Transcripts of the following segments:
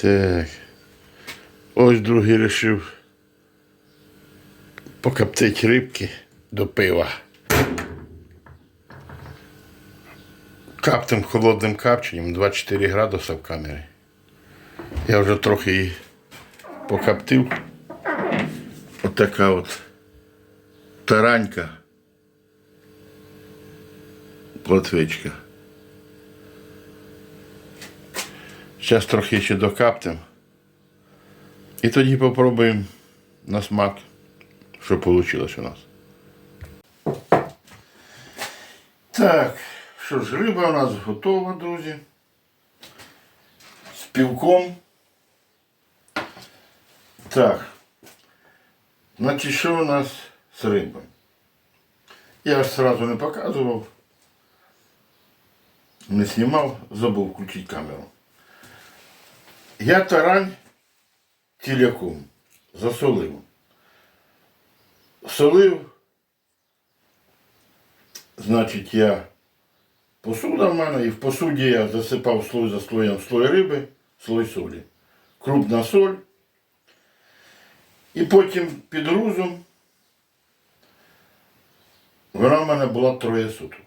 Так. Ось другий рішив покоптити рибки до пива. Каптим холодним капченням 24 градуса в камері. Я вже трохи її покоптив. Отака от таранька. Плотвичка. Зараз трохи ще докаптим. І тоді попробуємо на смак, що вийшло у нас. Так, що ж, риба у нас готова, друзі. З півком. Так. Значить, що у нас з рибою? Я ж сразу не показував, не знімав, забув включити камеру. Я тарань тіляком засолив. Солив, значить, я посуда в мене, і в посуді я засипав слой за слоєм слой риби, слой солі. Крупна соль. І потім під грузом вона в мене була троє суток.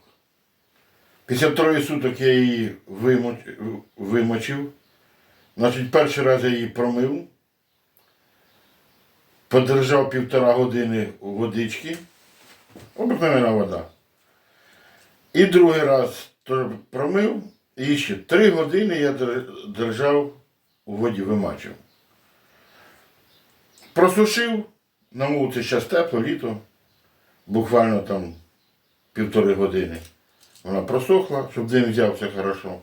Після троє суток я її вимо- вимочив. Значить, перший раз я її промив, подержав півтора години у водички, обикновена вода. І другий раз промив, і ще три години я держав у воді, вимачив. Просушив, на вулиці зараз тепло, літо, буквально там півтори години. Вона просохла, щоб дим взявся хорошо.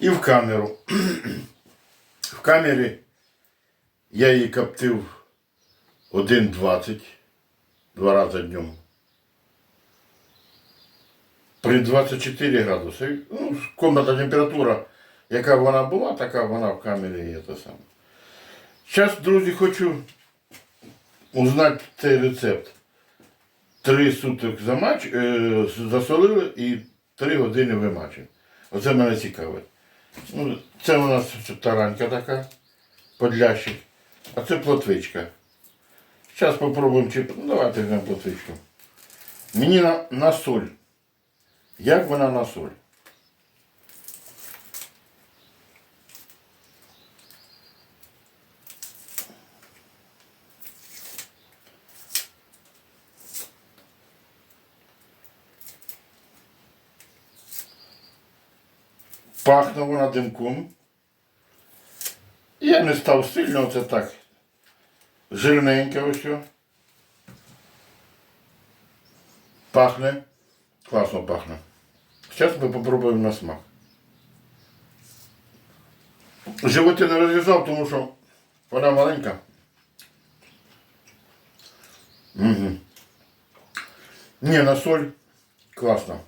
І в камеру. В камері я її коптив 1,20 два рази днем. При 24 градуси. Ну, комната температура, яка вона була, така вона в камері є те саме. Зараз, друзі, хочу узнати цей рецепт. Три суток замач, е, засолили і три години вимачив. Оце мене цікавить. Ну, це у нас таранька така, подлящик, а це плотвичка. Зараз спробуємо чи. Ну, давайте візьмемо плотвичку. Мені на, на соль. Як вона на соль? Пахне вона димком. Я не став сильно, це так. Жирненьке ось. Пахне. Класно пахне. Зараз ми попробуємо на смак. Живот я не розв'язав, тому що вона маленька. Угу. Ні, на соль класно.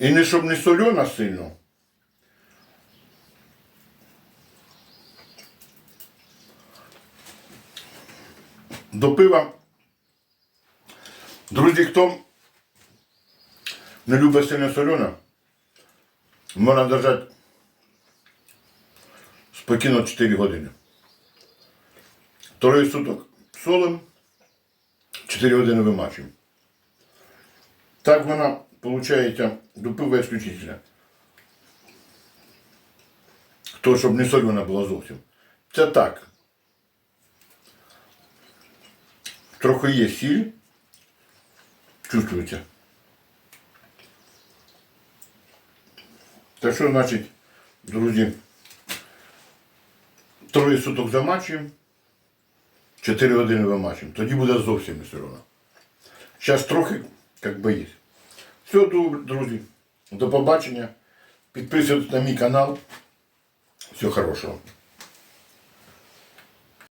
І не щоб не солена сильно. До пива. Друзі, хто не любить сильно солене, можна держати спокійно 4 години. Троє суток солим, 4 години вимачуємо. Так вона, виходить, до пива исключительно. То, щоб не солена була зовсім. Це так. Трохи є сіль. Чувствуєте? Так що, значить, друзі, троє суток замачуємо, 4 години вимачуємо. Тоді буде зовсім не солено. Зараз трохи, як би є. Все, друзі. До побачення. Підписуйтесь на мій канал. Всього хорошого.